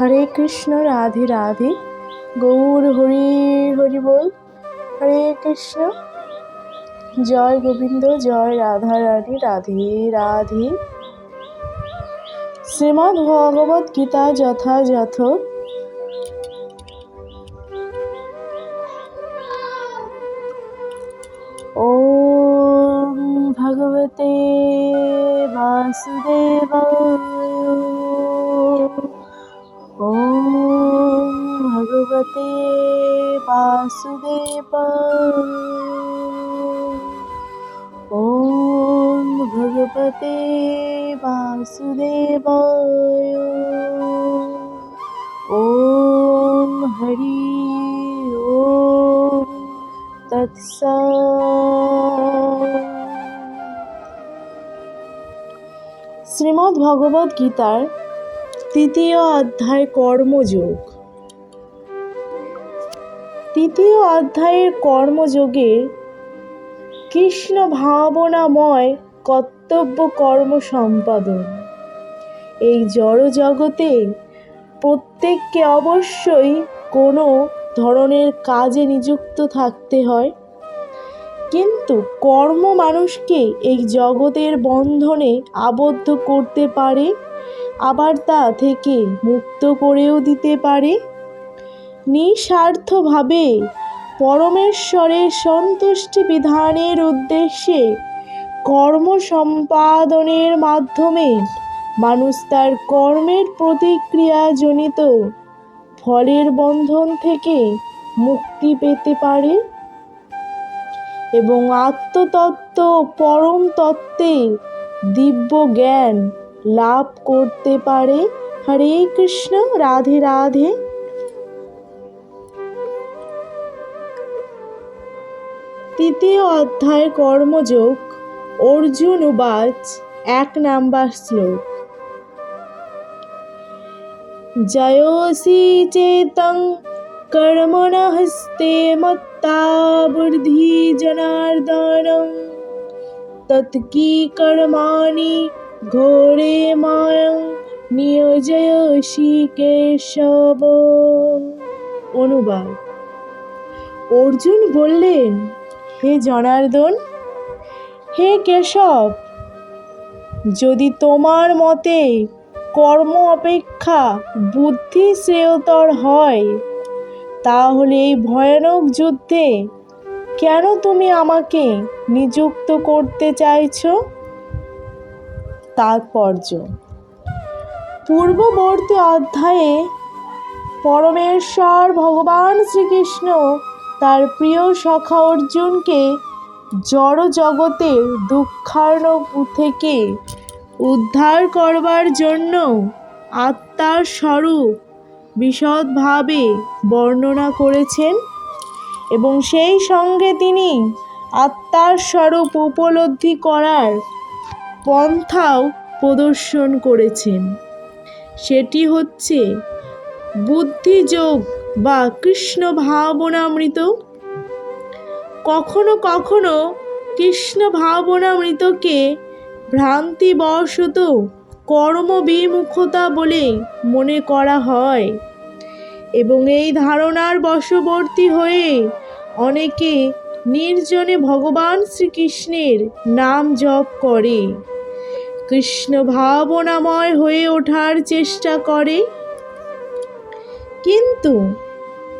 হরে কৃষ্ণ, রাধে রাধে। গৌর, হরি হরি বল। হরে কৃষ্ণ। জয় গোবিন্দ, জয় রাধা রানী, রাধে রাধে। শ্রীমদ্ ভগবত গীতা যথাযথ। ও ভগবতে বাসুদেব ॐ भगवते वासुदेवाय ॐ भगवते वासुदेवाय ॐ हरि ॐ শ্রীমদ্ ভগবদ গীতার তৃতীয় অধ্যায় কর্মযোগ। তৃতীয় অধ্যায়ের কর্মযোগে কৃষ্ণ ভাবনাময় কর্তব্য কর্ম সম্পাদন। এই জড় জগতে প্রত্যেককে অবশ্যই কোনো ধরনের কাজে নিযুক্ত থাকতে হয়। কিন্তু কর্ম মানুষকে এই জগতের বন্ধনে আবদ্ধ করতে পারে আবার তা থেকে মুক্ত করেও দিতে পারে? নিঃস্বার্থভাবে পরমেশ্বরের সন্তুষ্টি বিধানের উদ্দেশ্যে কর্ম সম্পাদনের মাধ্যমে মানুষ তার কর্মের প্রতিক্রিয়াজনিত ফলের বন্ধন থেকে মুক্তি পেতে পারে এবং আত্মতত্ত্ব পরম তত্ত্বে দিব্য জ্ঞান লাভ করতে পারে। হরে কৃষ্ণ, রাধে রাধে। তৃতীয় অধ্যায় কর্মযোগ, অর্জুন উবাচ এক নাম্বার শ্লোক। জয়োসি চেতং কর্মণ হস্তে মত্তা বুদ্ধি জনার্দনম তৎকি কর্মাণি ঘোরে মায়ং নিয়োজয়সি কেশব অনুবাদ। অর্জুন বললেন, হে জনার্দন, হে কেশব, যদি তোমার মতে কর্ম অপেক্ষা বুদ্ধি শ্রেয়তর হয়, তাহলে এই ভয়ানক যুদ্ধে কেন তুমি আমাকে নিযুক্ত করতে চাইছো? তাৎপর্য পূর্ববর্তী অধ্যায়ে পরমেশ্বর ভগবান শ্রীকৃষ্ণ তার প্রিয় সখা অর্জুনকে জড় জগতের দুঃখার্ণব থেকে উদ্ধার করবার জন্য আত্মার স্বরূপ বিশদভাবে বর্ণনা করেছেন এবং সেই সঙ্গে তিনি আত্মার স্বরূপ উপলব্ধি করার পন্থাও প্রদর্শন করেছেন। সেটি হচ্ছে বুদ্ধিযোগ বা কৃষ্ণ ভাবনামৃত। কখনো কখনো কৃষ্ণ ভাবনামৃতকে ভ্রান্তিবশত কর্মবিমুখতা বলে মনে করা হয় এবং এই ধারণার বশবর্তী হয়ে অনেকে নির্জনে ভগবান শ্রীকৃষ্ণের নাম জপ করে। কৃষ্ণ ভাবনাময় হয়ে ওঠার চেষ্টা করে। কিন্তু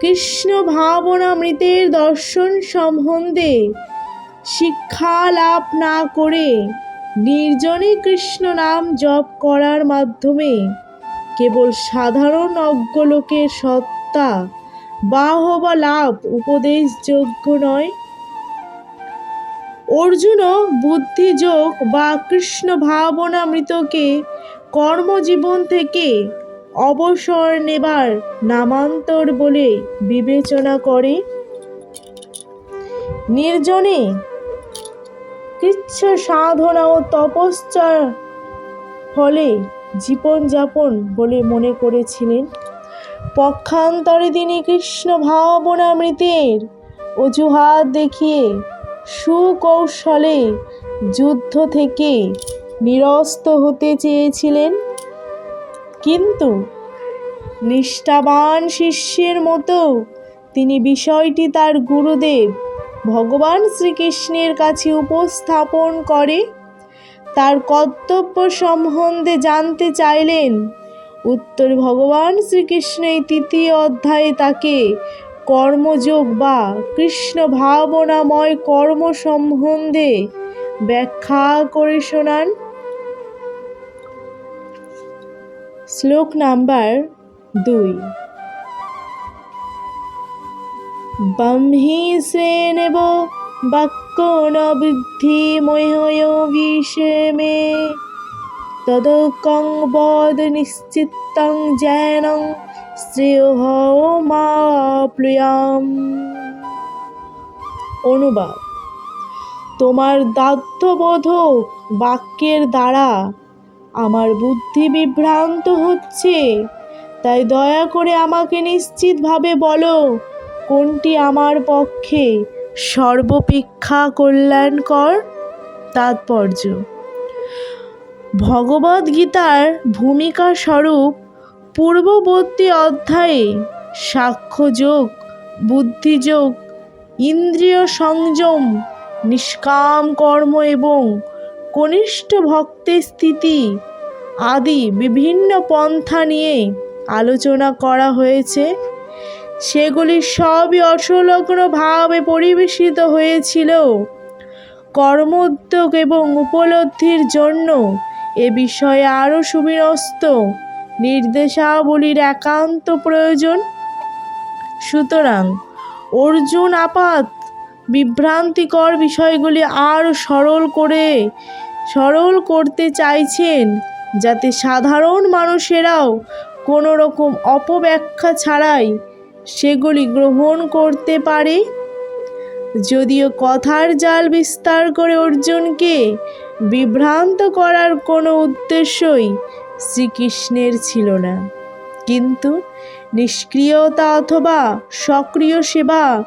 কৃষ্ণ ভাবনামৃতের দর্শন সম্বন্ধে শিক্ষা লাভ না করে নির্জনে কৃষ্ণ নাম জপ করার মাধ্যমে কেবল সাধারণ অজ্ঞ লোকের সত্তা, বাহবা লাভ উপদেশযোগ্য নয়। অর্জুনও বুদ্ধিযোগ বা কৃষ্ণ ভাবনামৃতকে কর্মজীবন থেকে অবসর নেবার নামান্তর বলে বিবেচনা করে। নির্জনে কৃচ্ছ সাধনা ও তপস্যার ফলে জীবনযাপন বলে মনে করেছিলেন। পক্ষান্তরে তিনি কৃষ্ণ ভাবনামৃতের অজুহাত দেখিয়ে সুকৌশলে যুদ্ধ থেকে নিরস্ত হতে চেয়েছিলেন। কিন্তু নিষ্ঠাবান শিষ্যের মতো তিনি বিষয়টি তার গুরুদেব ভগবান শ্রীকৃষ্ণের কাছে উপস্থাপন করে, তার কর্তব্য সম্বন্ধে জানতে চাইলেন। উত্তর ভগবান শ্রীকৃষ্ণ এই তৃতীয় অধ্যায়ে তাকে কর্মযোগ বা কৃষ্ণ ভাবনাময় কর্ম সম্বন্ধে ব্যাখ্যা করে শোনান। শ্লোক নাম্বার দুই। ব্রহ্মী শ্রেণব বাক্য ন বুদ্ধি মহয় বিষমে তদকং বদ নিশ্চিত্তং জ্ঞানং শ্রেয় মা প্রিয়াম। অনুবাদ। তোমার দাধ্যবোধক বাক্যের দ্বারা আমার বুদ্ধি বিভ্রান্ত হচ্ছে, তাই দয়া করে আমাকে নিশ্চিতভাবে বলো, কোনটি আমার পক্ষে সর্বপেক্ষা কল্যাণকর? তাৎপর্য। ভগবদ্গীতার ভূমিকা স্বরূপ পূর্ববর্তী অধ্যায়ে সাক্ষ্যযোগ, বুদ্ধিযোগ, ইন্দ্রিয় সংযম, নিষ্কাম কর্ম এবং কনিষ্ঠ ভক্তের স্থিতি আদি বিভিন্ন পন্থা নিয়ে আলোচনা করা হয়েছে। সেগুলি সবই অসলগ্নভাবে পরিবেশিত হয়েছিল। কর্মোদ্যোগ এবং উপলব্ধির জন্য এ বিষয়ে আরও সুবিন্যস্ত নির্দেশাবলীর একান্ত প্রয়োজন। সুতরাং অর্জুন আপাত বিভ্রান্তিকর বিষয়গুলি আরও সরল করে, সরল করতে চাইছেন যাতে সাধারণ মানুষেরাও কোনো রকম অপব্যাখ্যা ছাড়াই সেগুলি গ্রহণ করতে পারে। যদিও কথার জাল বিস্তার করে অর্জুনকে বিভ্রান্ত করার কোনো উদ্দেশ্যই শ্রীকৃষ্ণের ছিল না। কিন্তু নিষ্ক্রিয়তা অথবা সক্রিয় সেবা,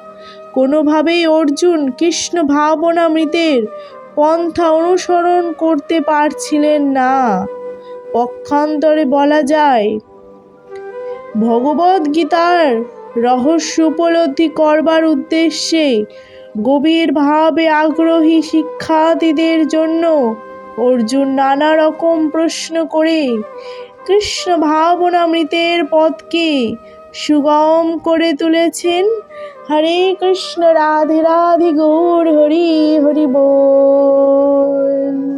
কোনোভাবেই অর্জুন কৃষ্ণ ভাবনামৃতের পন্থা অনুসরণ করতে পারছিলেন না। পক্ষান্তরে বলা যায় ভগবদ্গীতার রহস্য উপলব্ধি করবার উদ্দেশ্যে গভীরভাবে আগ্রহী শিক্ষার্থীদের জন্য অর্জুন নানা রকম প্রশ্ন করে, কৃষ্ণ ভাবনামৃতের পথকে সুগম করে তুলেছেন। হরে কৃষ্ণ, রাধে রাধে, গৌর হরি হরি বল।